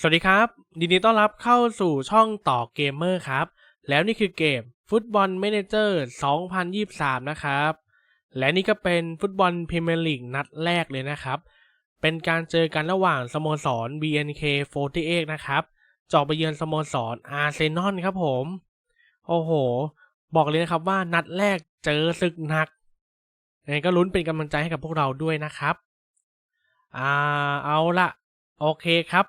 สวัสดีครับยินดีต้อนรับเข้าสู่ช่องต่อเกมเมอร์ครับ แล้วนี่คือเกมฟุตบอล a ม a เจอร์ 2023 นะครับ และนี่ก็เป็นฟุตบอลพรีเมียร์ลีกนัดแรกเลยนะครับ เป็นการเจอกันระหว่างสโมสร BNK48 นะครับจาะไปเยือนสโมสรอาร์เซนอลครับผม โอ้โห บอกเลยนะครับว่านัดแรกเจอศึกหนักยังไงก็ลุ้นเป็นกำลังใจให้กับพวกเราด้วยนะครับ อ่า เอาละโอเคครับ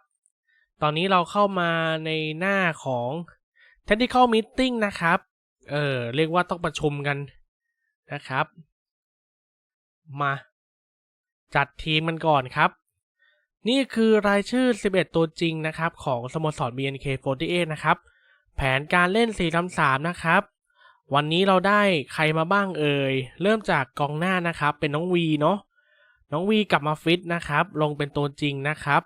ตอนนี้เราเข้ามาในหน้าของ Technical Meeting นะครับ เออเรียกว่าต้องประชุมกันนะครับ มาจัดทีมกันก่อนครับ นี่คือรายชื่อ 11 ตัวจริงนะครับ ของสโมสร BNK48 นะครับ แผนการเล่น 4-3-3นะครับ วันนี้เราได้ใครมาบ้างเอ่ย เริ่มจากกองหน้านะครับ เป็นน้องวีเนาะน้องวีกลับมาฟิตนะครับ ลงเป็นตัวจริงนะครับ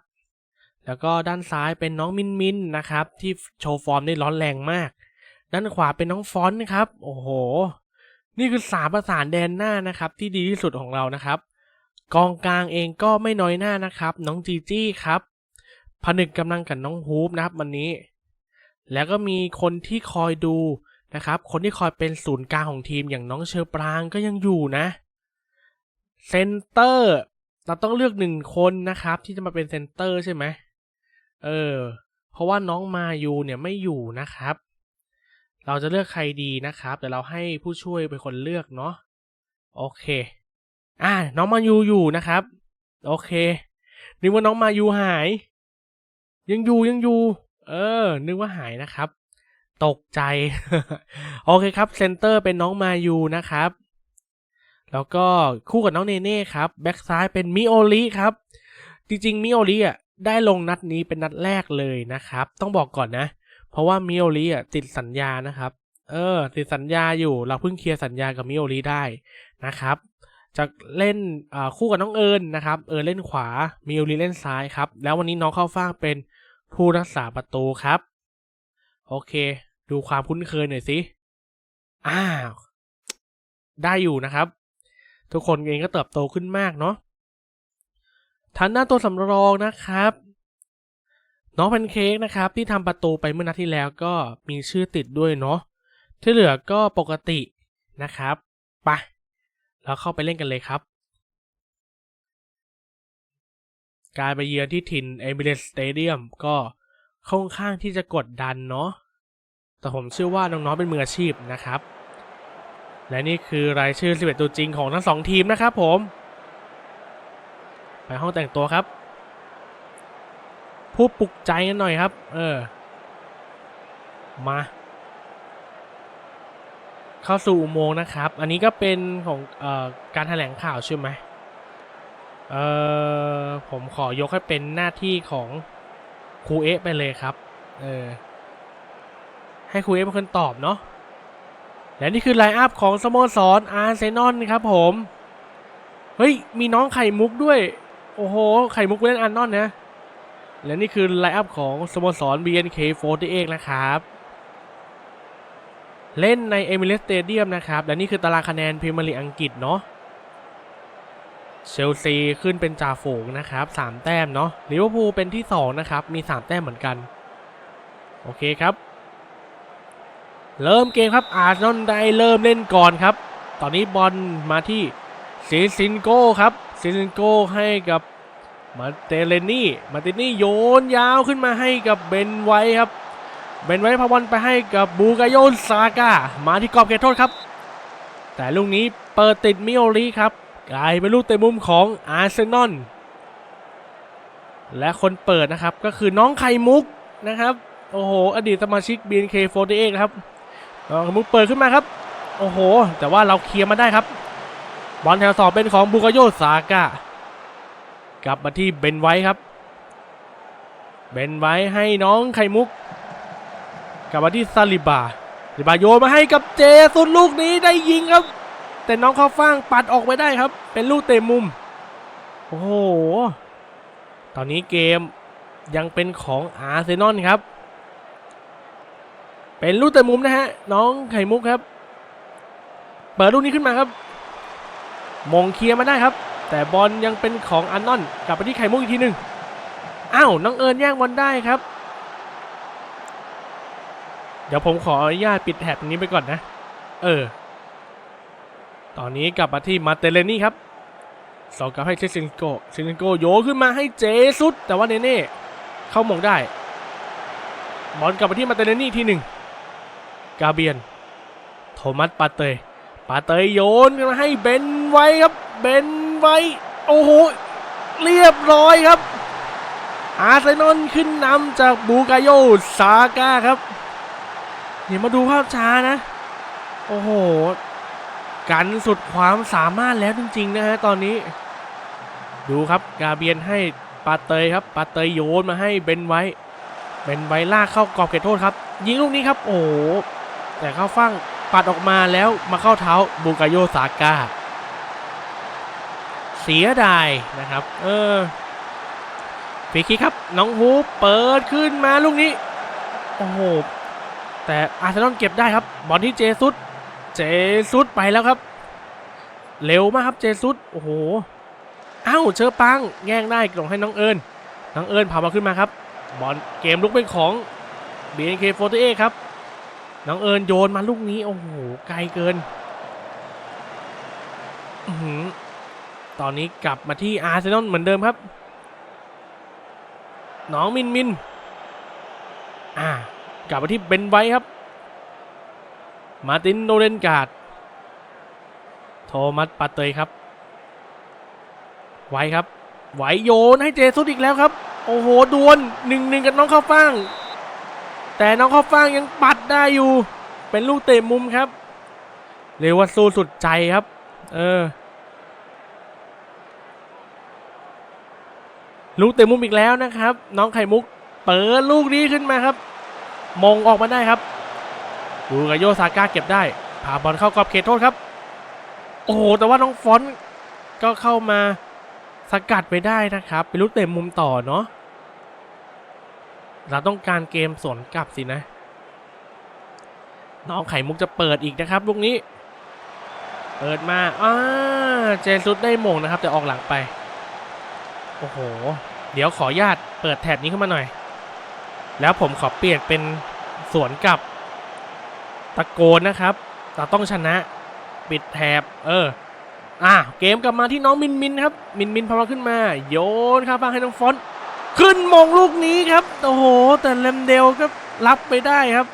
แล้วก็ด้านซ้ายเป็นน้องมินมินนะครับ ที่โชว์ฟอร์มได้ร้อนแรงมาก ด้านขวาเป็นน้องฟอนต์ครับ โอ้โห นี่คือสามประสานแดนหน้านะครับ ที่ดีที่สุดของเรานะครับ กองกลางเองก็ไม่น้อยหน้านะครับ น้องจีจี้ครับผนึกกำลังกับน้องฮูปนะครับวันนี้ แล้วก็มีคนที่คอยดูนะครับ คนที่คอยเป็นศูนย์กลางของทีมอย่างน้องเชอปรางก็ยังอยู่นะเซนเตอร์เราต้องเลือกหนึ่งคนนะครับ ที่จะมาเป็นเซนเตอร์ใช่ไหม เออ เพราะว่าน้องมายูเนี่ยไม่อยู่นะครับ เราจะเลือกใครดีนะครับ แต่เราให้ผู้ช่วยเป็นคนเลือกเนาะ โอเค อ่า น้องมายูอยู่นะครับ โอเค นึกว่าน้องมายูหาย ยังอยู่ยังอยู่ เออ นึกว่าหายนะครับ ตกใจ โอเคครับ เซนเตอร์เป็นน้องมายูนะครับ แล้วก็คู่กับน้องเนเน่ครับ แบ็กซ้ายเป็นมิโอริครับ จริงๆมิโอริอะ ได้ลงนัดนี้เป็นนัดแรกเลยนะครับ ต้องบอกก่อนนะ เพราะว่ามิโอริอะติดสัญญานะครับ เออ ติดสัญญาอยู่เราเพิ่งเคลียร์สัญญากับมิโอริได้นะครับจะเล่นคู่กับน้องเอิญนะครับ เอิญเล่นขวา มิโอริเล่นซ้ายครับ แล้ววันนี้น้องเข้าฟ่างเป็นผู้รักษาประตูครับ โอเค ดูความคุ้นเคยหน่อยสิอ้าวได้อยู่นะครับ ทุกคนเองก็เติบโตขึ้นมากเนาะ ทางด้านตัวสำรองนะครับน้องแพนเค้กนะครับที่ทำประตูไปเมื่อนัดที่แล้วก็มีชื่อติดด้วยเนาะที่เหลือก็ปกตินะครับไปเราเข้าไปเล่นกันเลยครับ การไปเยือนที่ถิ่นเอมิเรสสเตเดียมก็ค่อนข้างที่จะกดดันเนาะแต่ผมเชื่อว่าน้องๆเป็นมืออาชีพนะครับ และนี่คือรายชื่อ 11 ตัวจริงของทั้งสองทีมนะครับผม ไปห้องแต่งตัวครับพูดปลุกใจกันหน่อยครับ เออ มา เข้าสู่อุโมงค์นะครับ อันนี้ก็เป็นของออการแถลงข่าวใช่ไหมเอ่อผมขอยกให้เป็นหน้าที่ของครูเอะไปเลยครับ เออ ให้ครูเอะเป็นคนตอบเนาะ และนี่คือไลน์อัพของสโมสรอาร์เซนอลครับผม เฮ้ย มีน้องไข่มุกด้วย โอ้โห ไข่มุกเล่นอาร์นอนนะ และนี่คือไลน์อัพของสโมสร BNK48 นะครับ เล่นในเอมิเรสสเตเดียมนะครับ และนี่คือตารางคะแนนพรีเมียร์ลีกอังกฤษเนาะเชลซีขึ้นเป็นจ่าฝูงนะครับ 3 แต้มเนาะลิเวอร์พูลเป็นที่ 2 นะครับ มี 3 แต้มเหมือนกัน โอเคครับ เริ่มเกมครับอาร์เซนอลได้เริ่มเล่นก่อนครับ ตอนนี้บอลมาที่ ซิซินโก้ครับซิซินโก้ให้กับมาเตเลนี่ มาเตนี่โยนยาวขึ้นมาให้กับเบนไว้ครับ เบนไว้พาบอลไปให้กับบูกาโยนซาก้ามาที่กรอบเขตโทษครับ แต่ลูกนี้เปิดติดมิโอริครับ กลายเป็นลูกเตะมุมของอาร์เซนอลและคนเปิดนะครับก็คือน้องไข่มุกนะครับ โอ้โห อดีตสมาชิก BNK48 นะครับน้องไข่มุกเปิดขึ้นมาครับ โอ้โห แต่ว่าเราเคลียร์มาได้ครับ บอลแถวสองเป็นของบูกโยซาก้ากลับมาที่เบนไว้ครับ เบนไว้ให้น้องไข่มุก กลับมาที่ซาลิบาซาลิบาโยมาให้กับเจสุดลูกนี้ได้ยิงครับ แต่น้องเข้าฟ่างปัดออกไปได้ครับ เป็นลูกเตะมุม โอ้โห ตอนนี้เกมยังเป็นของอาร์เซนอลครับ เป็นลูกเตะมุมนะฮะ น้องไข่มุกครับ เปิดลูกนี้ขึ้นมาครับ มงเคลียร์มาได้ครับ แต่บอลยังเป็นของอันนอนกลับไปที่ไข่มุกอีกทีหนึ่งอ้าวน้องเอิญแย่งบอลได้ครับ เดี๋ยวผมขออนุญาตปิดแถบตรงนี้ไปก่อนนะ เออ ตอนนี้กลับมาที่มาเตเลนี่ครับสองกลับให้เซซินโกเซซินโกโยนขึ้นมาให้เจสุด แต่ว่าเนเน่เข้ามงได้บอลกลับมาที่มาเตเลนี่ทีหนึ่งกาเบียน โทมัสปาเตยปาเตยโยนมาให้เบน ไว้ครับ เบนไว้ โอ้โห เรียบร้อยครับ อาร์เซนอลขึ้นนำจากบูกาโยซาก้าครับ เดี๋ยวมาดูภาพช้านะ โอ้โห กันสุดความสามารถแล้วจริง ๆ นะฮะตอนนี้ ดูครับกาเบียนให้ปาเตยครับ ปาเตยโยนมาให้เบนไว้ เบนไว้ลากเข้ากรอบเขตโทษครับ ยิงลูกนี้ครับ โอ้โห แต่เข้าฟั่งปัดออกมาแล้วมาเข้าเท้าบูกาโยซาก้า เสียดายนะครับ เออฟรีคิกครับ น้องฮูปเปิดขึ้นมาลูกนี้ โอ้โห แต่อาร์เซนอลเก็บได้ครับ บอลที่เจซุดเจซุดไปแล้วครับ เร็วมากครับเจซุดโอ้โหเอ้าเชอปังแย่งได้กล่องให้น้องเอิญน้องเอิญพาบอลขึ้นมาครับ บอลเกมลุกเป็นของ BNK48 ครับ น้องเอิญโยนมาลูกนี้ โอ้โห ไกลเกิน อื้อหือ ตอนนี้กลับมาที่อาร์เซนอลเหมือนเดิมครับ น้องมินมิน อ่ากลับมาที่เบนไว้ครับ มาตินโนเรนการ์ด โทมัสปาเตยครับ ไว้ครับ ไหวโยนให้เจสุดอีกแล้วครับ โอ้โห ดวลหนึ่งหนึ่งกับน้องข้าวฟ่าง แต่น้องข้าวฟ่างยังปัดได้อยู่ เป็นลูกเตะมุมครับเรียกว่าสู้สุดใจครับ เออ ลูกเตะมุมอีกแล้วนะครับ น้องไข่มุกเปิดลูกนี้ขึ้นมาครับ มงออกมาได้ครับดูกาโยซาก้าเก็บได้พาบอลเข้ากรอบเขตโทษครับ โอ้โหแต่ว่าน้องฟอนก็เข้ามาสกัดไปได้นะครับเป็นลูกเตะมุมต่อเนาะเราต้องการเกมสวนกลับสินะ น้องไข่มุกจะเปิดอีกนะครับลูกนี้ เปิดมาอ่าเจสุดได้มงนะครับ แต่ออกหลังไป โอ้โห เดี๋ยวขอญาตเปิดแถบนี้ขึ้นมาหน่อย แล้วผมขอเปลี่ยนเป็นสวนกับตะโกนนะครับเราต้องชนะ ปิดแถบ เออ อะ เกมกลับมาที่น้องมินมินครับ มินมินพอมาขึ้นมา โยนครับฟังให้น้องฟอนขึ้นมงลูกนี้ครับ โอ้โห แต่เลมเดลก็รับไปได้ครับ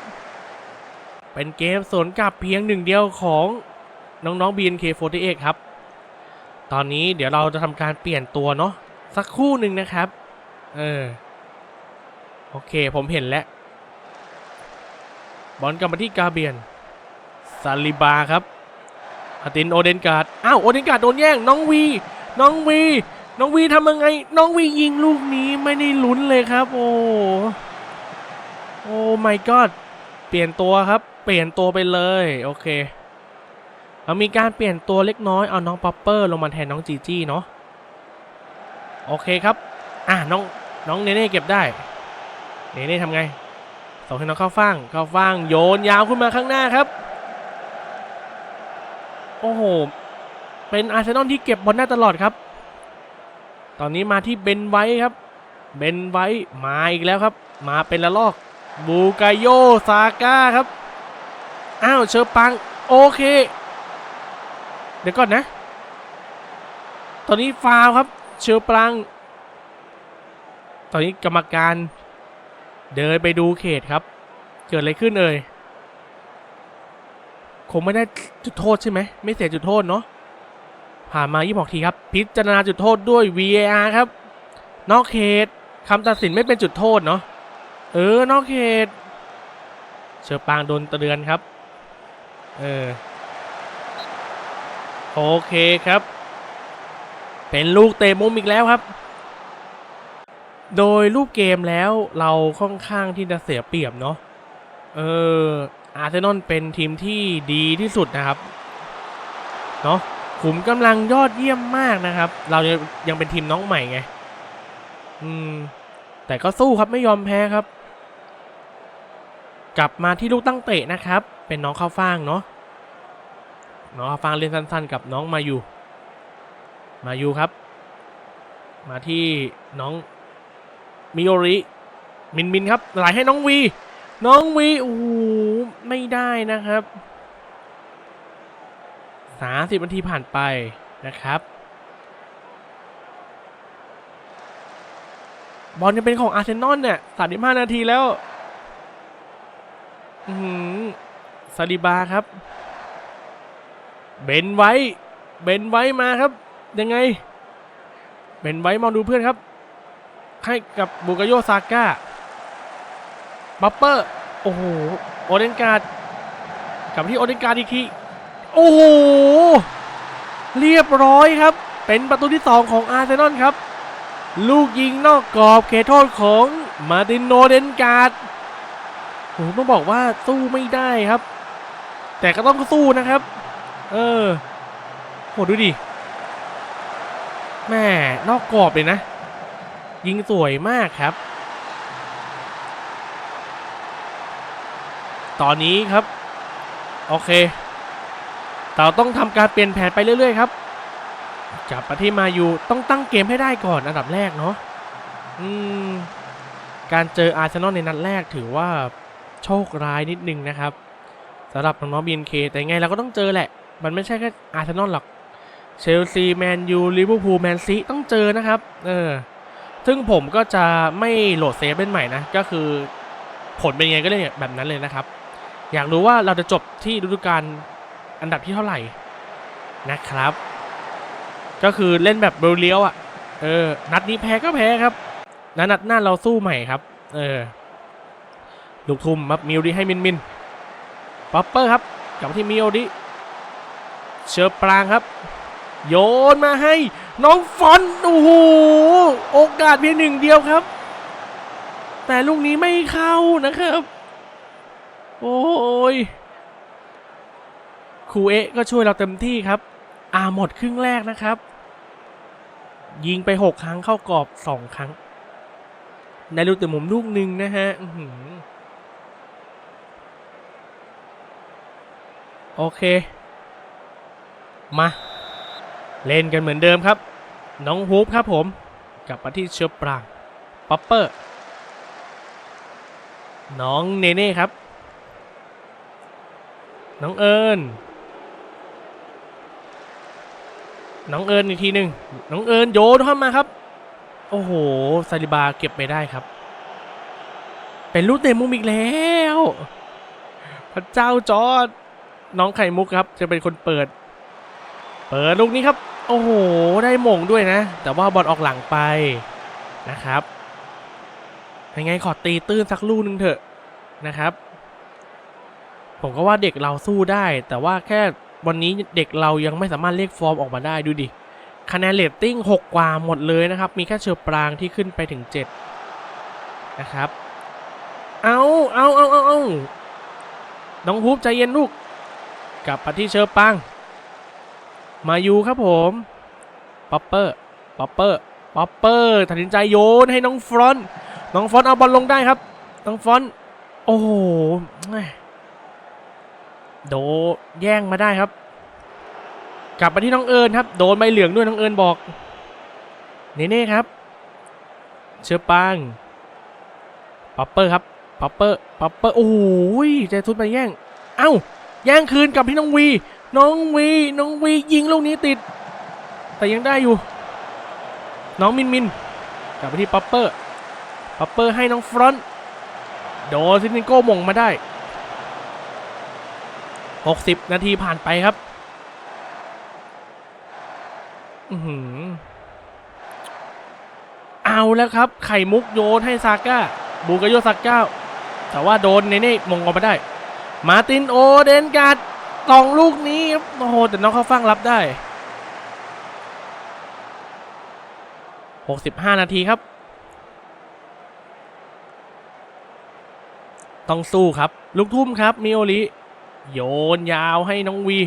เป็นเกมสวนกลับเพียงหนึ่งเดียวของน้องๆ BNK48 ครับ ตอนนี้เดี๋ยวเราจะทำการเปลี่ยนตัวเนาะ สักคู่หนึ่งนะครับ เออ โอเคผมเห็นแล้ว บอลกลับมาที่กาเบียนซาลิบาครับอาตินโอเดนการ์ด อ้าว โอเดนการ์ดโดนแย่ง น้องวี น้องวี น้องวีทำยังไง น้องวียิงลูกนี้ไม่ได้ลุ้นเลยครับ โอ้ โอ้ my god เปลี่ยนตัวครับ เปลี่ยนตัวไปเลย โอเคเรามีการเปลี่ยนตัวเล็กน้อย เอาน้องป๊อปเปอร์ลงมาแทนน้องจีจี้เนาะ โอเคครับ อะน้องน้องเนเน่เก็บได้ เนเน่ทำไง ส่งให้น้องเข้าฟ่าง เข้าฟ่างโยนยาวขึ้นมาข้างหน้าครับ โอ้โห เป็นอาร์เซนอลที่เก็บบอลได้ตลอดครับ ตอนนี้มาที่เบนไว้ครับ เบนไว้มาอีกแล้วครับ มาเป็นละลอก บูกาโยซาก้าครับ อ้าวเชอปัง โอเค เดี๋ยวก่อนนะ ตอนนี้ฟาวครับ เชอปลัง ตอนนี้กรรมการเดินไปดูเขตครับ เกิดอะไรขึ้นเอ่ยคงไม่ได้จุดโทษใช่ไหม ไม่เสียจุดโทษเนาะ ผ่านมา26ทีครับ พิจารณาจุดโทษด้วย VAR ครับ นอกเขตคำตัดสินไม่เป็นจุดโทษเนาะ เออ นอกเขต เชอปางโดนเตือนครับ เออ โอเคครับ เป็นลูกเตะมุมอีกแล้วครับ โดยรูปเกมแล้วเราค่อนข้างที่จะเสียเปรียบเนาะ เอออาร์เซนอลเป็นทีมที่ดีที่สุดนะครับ เนาะขุมกำลังยอดเยี่ยมมากนะครับ เรายังยังเป็นทีมน้องใหม่ไง อืม แต่ก็สู้ครับไม่ยอมแพ้ครับ กลับมาที่ลูกตั้งเตะนะครับ เป็นน้องข้าวฟ่างเนาะ น้องข้าวฟ่างเล่นสั้นๆ กับน้องมาอยู่ มาอยู่ครับ มาที่น้องมิโอริมินมินครับไหลให้น้องวี น้องวีโอ้โหไม่ได้นะครับสามสิบนาทีผ่านไปนะครับบอลจะเป็นของอาร์เซนอลเนี่ยสามสิบห้านาทีแล้วอือหือซาลิบาครับ เบนไว้ เบนไว้มาครับ ยังไงเบนไว้มองดูเพื่อนครับ ให้กับบุกโยซาก้าบัปเปอร์ โอ้โห โอเดนการ์ดกลับที่โอเดนการ์ดอีกที โอ้โห เรียบร้อยครับ เป็นประตูที่ 2 ของอาร์เซนอลครับ ลูกยิงนอกกรอบเขตโทษของมาตินโนเดนการ์ดโอ้ต้องบอกว่าสู้ไม่ได้ครับ แต่ก็ต้องสู้นะครับ เออโหดูดิ แม่นอกกรอบเลยนะ ยิงสวยมากครับ ตอนนี้ครับ โอเค เราต้องทำการเปลี่ยนแผนไปเรื่อยๆครับ จับมาที่มาอยู่ต้องตั้งเกมให้ได้ก่อนอันดับแรกเนาะอืม การเจออาร์เซนอลในนัดแรกถือว่าโชคร้ายนิดนึงนะครับสำหรับน้องๆบีนเคแต่ไงเราก็ต้องเจอแหละ มันไม่ใช่แค่อาร์เซนอลหรอก เชลซีแมนยูลิเวอร์พูลแมนซีต้องเจอนะครับเออซึ่งผมก็จะไม่โหลดเซฟเล่นใหม่นะ ก็คือผลเป็นยังไงก็เล่นแบบนั้นเลยนะครับ อยากรู้ว่าเราจะจบที่ฤดูกาลอันดับที่เท่าไหร่นะครับ ก็คือเล่นแบบเรียวๆอะเออ นัดนี้แพ้ก็แพ้ครับแล้วนัดหน้าเราสู้ใหม่ครับ เออ ลูกทุ่มครับมิวดิให้มินมินป๊อปเปอร์ครับกลับที่มิวดิเชอร์ปรางครับ โยนมาให้น้องฟอนโอ้โหโอกาสเพียงหนึ่งเดียวครับ แต่ลูกนี้ไม่เข้านะครับ โอ้ยครูเอะก็ช่วยเราเต็มที่ครับอ่าหมดครึ่งแรกนะครับ ยิงไปหกครั้งเข้ากรอบสองครั้งได้ลูกแต่มุมลูกหนึ่งนะฮะโอเค มา เล่นกันเหมือนเดิมครับ น้องฮูปครับผมกลับมาที่เชือปรางป๊อปเปอร์ น้องเนเน่ครับ น้องเอิญน้องเอิญอีกทีหนึ่งน้องเอิญโยนเข้ามาครับ โอ้โหซาลิบาเก็บไปได้ครับ เป็นลูกเตะมุมอีกแล้ว พระเจ้าจอร์ดน้องไข่มุกครับ จะเป็นคนเปิด เปิดลูกนี้ครับ โอ้โห ได้ม่งด้วยนะ แต่ว่าบอลออกหลังไปนะครับยังไงขอตีตื้นสักลูกหนึงเถอะนะครับ ผมก็ว่าเด็กเราสู้ได้ แต่ว่าแค่วันนี้เด็กเรายังไม่สามารถเรียกฟอร์มออกมาได้ดูดิ คะแนนเรตติ้ง 6 กว่าหมดเลยนะครับ มีแค่เชอร์ปรางที่ขึ้นไปถึง 7 นะครับ เอาเอาเอาเอาเอาน้องฮูปใจเย็นลูก กลับมาที่เชอร์ปราง มายูครับผมป๊อปเปอร์ป๊อปเปอร์ป๊อปเปอร์ตัดสินใจโยนให้น้องฟรอนต์น้องฟรอนต์เอาบอลลงได้ครับ น้องฟรอนต์โอ้โหโดแย่งมาได้ครับ กลับมาที่น้องเอิญครับ โดนใบเหลืองด้วยน้องเอิญบอกเนเน่ครับ เชือปางป๊อปเปอร์ครับป๊อปเปอร์ป๊อปเปอร์โอ้โหใจทุนไปแย่ง เอ้าแย่งคืนกับที่น้องวี น้องวีน้องวียิงลูกนี้ติด แต่ยังได้อยู่ น้องมินมินกลับไปที่ป๊อปเปอร์ป๊อปเปอร์ให้น้องฟรอนต์โดนซินิโก้มงมาได้ 60 นาทีผ่านไปครับ อือหือเอาแล้วครับ ไข่มุกโยนให้ซาก้า บูกโยซาก้า แต่ว่าโดนเนเน่มงออกมาได้ มาตินโอเดนการ์ด ตองลูกนี้โอ้โหแต่น้องเขาฟังรับได้ 65 นาทีครับ ต้องสู้ครับ ลูกทุ่มครับมิโอริโยนยาวให้น้องวี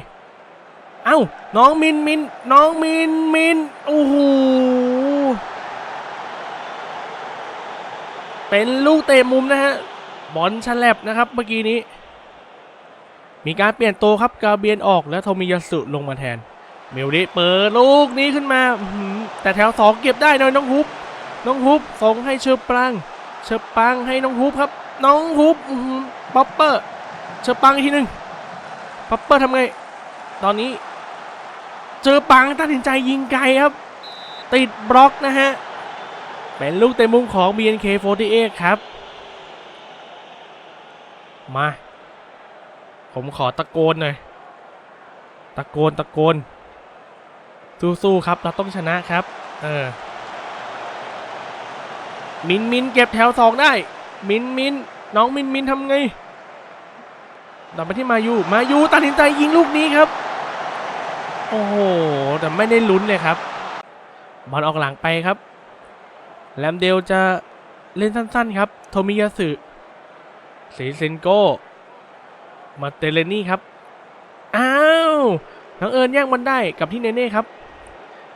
เอ้า น้องมินมิน น้องมินมิน โอ้โห เป็นลูกเตะมุมนะฮะ บอลฉลับนะครับเมื่อกี้นี้ มีการเปลี่ยนตัวครับกาเบียนออกแล้วโทมิยาสุลงมาแทนมิวริเปิดลูกนี้ขึ้นมา แต่แถวสองเก็บได้หน่อยน้องฮุบน้องฮุบส่งให้เชอร์ปัง เชอร์ปังให้น้องฮุบครับ น้องฮุบป๊อปเปอร์ เชอร์ปังอีกทีหนึ่งป๊อปเปอร์ทำไง ตอนนี้ เจอปังตัดสินใจยิงไกลครับ ติดบล็อกนะฮะ เป็นลูกเตะมุมของ BNK48 ครับ มา ผมขอตะโกนหน่อย ตะโกนตะโกน สู้ๆครับ เราต้องชนะครับ เออ มินมินเก็บแถวสองได้ มินมินน้องมินมินทำไงต่อไปที่มายูมายูตัดสินใจยิงลูกนี้ครับ โอ้โห แต่ไม่ได้ลุ้นเลยครับ บอลออกหลังไปครับ แลมเดลจะเล่นสั้นๆครับ โทมิยาสึสีเซนโก มาเตเลนี่ครับ อ้าวน้องเอิญแย่งบอลได้กับที่เนเน่ครับ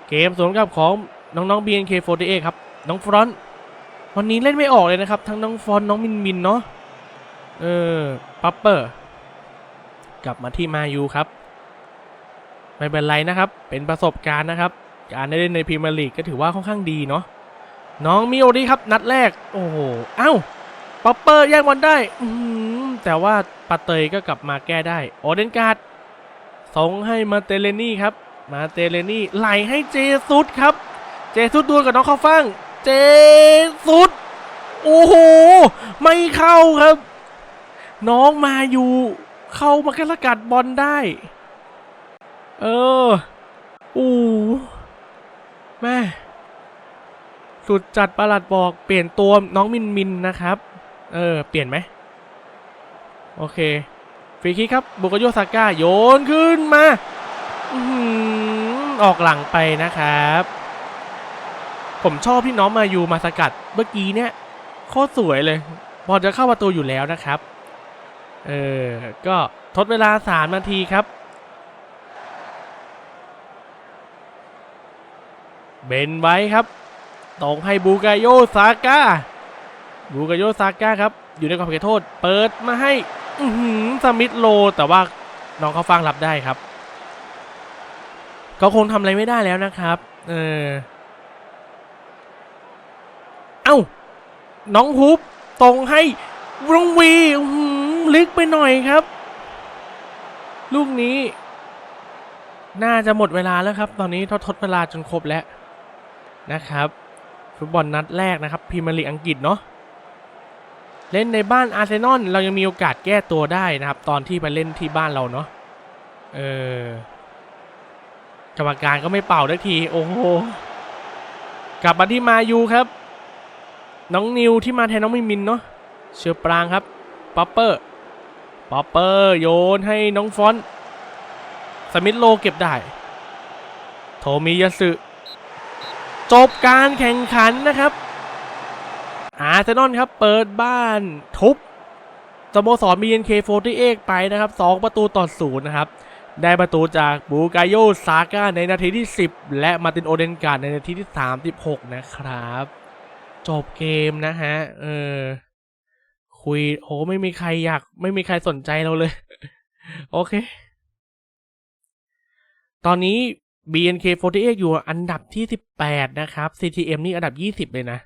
เกมสวนกับของน้องๆ BNK48 ครับ น้องฟรอนต์วันนี้เล่นไม่ออกเลยนะครับ ทั้งน้องฟรอนต์น้องมินมินเนาะ เออ ปัปเปอร์ กลับมาที่มายูครับ ไม่เป็นไรนะครับ เป็นประสบการณ์นะครับ การได้เล่นในพรีเมียร์ลีกก็ถือว่าค่อนข้างดีเนาะ น้องมิโอดีครับ นัดแรก โอ้โห เอ้าป๊อปเปอร์แย่งบอลได้ อืม แต่ว่าปาเตยก็กลับมาแก้ได้โอเดนการ์ดส่งให้มาเตเลนี่ครับ มาเตเลนี่ไหลให้เจซุดครับ เจซุดดวลกับน้องข้าฟังเจซุดโอ้โห ไม่เข้าครับ น้องมาอยู่ เข้ามาแค่สกัดบอลได้ เอออู้แม่สุดจัดประหลัดบอกเปลี่ยนตัวน้องมินมินนะครับ เออ เปลี่ยนไหม โอเคฟรีคิกครับบุกโยซาก้าโยนขึ้นมาออกหลังไปนะครับ ผมชอบที่น้องมายูมาสกัดเมื่อกี้เนี่ยโคตรสวยเลยบอลจะเข้าประตูอยู่แล้วนะครับ เออ ก็ทดเวลาสามนาทีครับ เบนไว้ครับตรงให้บูกาโยซาก้าบูกาโยซาก้าครับ อยู่ในขอบเขตโทษ เปิดมาให้ อือหือสมิธโล แต่ว่าน้องเขาฟังรับได้ครับเขาคงทำอะไรไม่ได้แล้วนะครับ เออ เอ้า น้องฮุบตรงให้วงวีอื้อหือลึกไปหน่อยครับ ลูกนี้ น่าจะหมดเวลาแล้วครับ ตอนนี้ทดทดเวลาจนครบแล้วนะครับ ฟุตบอลนัดแรกนะครับพรีเมียร์ลีกอังกฤษเนาะ เล่นในบ้านอาร์เซนอลเรายังมีโอกาสแก้ตัวได้นะครับ ตอนที่ไปเล่นที่บ้านเราเนาะเออกรรมการก็ไม่เป่าได้ที โอ้โห กลับมาที่มายูครับ น้องนิวที่มาแทนน้องมินมินเนาะเชือปรางครับป๊อปเปอร์ป๊อปเปอร์โยนให้น้องฟอนสมิธโลเก็บได้ โทมิยาสึจบการแข่งขันนะครับ อาร์เซนอลครับ เปิดบ้านทุบสโมสร BNK48 ไปนะครับ 2 ประตูต่อศูนย์นะครับ ได้ประตูจากบูกาโยซาก้าในนาทีที่ 10 และมาตินโอเดนการ์ดในนาทีที่ 36 นะครับ จบเกมนะฮะ เออ คุยโหไม่มีใครอยาก ไม่มีใครสนใจเราเลย โอเค ตอนนี้ BNK48 อยู่อันดับที่ 18 นะครับ CTM นี่อันดับ 20 เลยนะ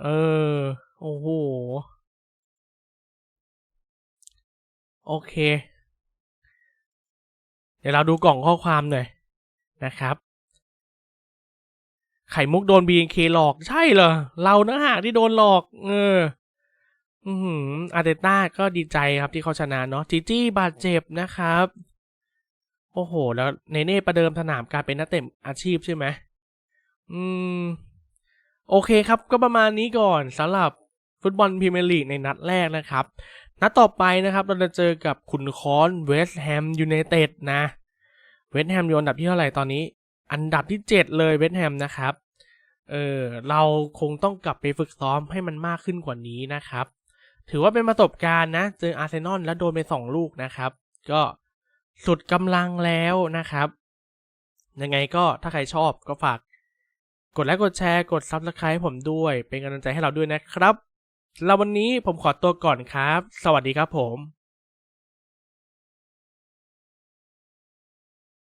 เออ โอ้โห โอเค เดี๋ยวเราดูกล่องข้อความหน่อยนะครับ ไข่มุกโดน BNK หลอกใช่เหรอ เรานะหากที่โดนหลอก เออ อือหืออาร์เตต้าก็ดีใจครับที่เขาชนะเนาะจีจี้บาดเจ็บนะครับ โอ้โห แล้วเนเน่ประเดิมสนามการเป็นนักเตะอาชีพใช่ไหมอืม โอเคครับก็ประมาณนี้ก่อนสำหรับฟุตบอลพรีเมียร์ลีกในนัดแรกนะครับ นัดต่อไปนะครับเราจะเจอกับขุนค้อนเวสต์แฮมยูไนเต็ดนะ เวสต์แฮมอยู่อันดับที่เท่าไหร่ตอนนี้ อันดับที่ 7 เลยเวสต์แฮมนะครับ เออเราคงต้องกลับไปฝึกซ้อมให้มันมากขึ้นกว่านี้นะครับ ถือว่าเป็นประสบการณ์นะ เจออาร์เซนอลแล้วโดนไป 2 ลูกนะครับ ก็สุดกำลังแล้วนะครับ ยังไงก็ถ้าใครชอบก็ฝาก กดไลค์กดแชร์กด Subscribe ผมด้วย เป็นกำลังใจให้เราด้วยนะครับแล้ววันนี้ผมขอตัวก่อนครับ สวัสดีครับผม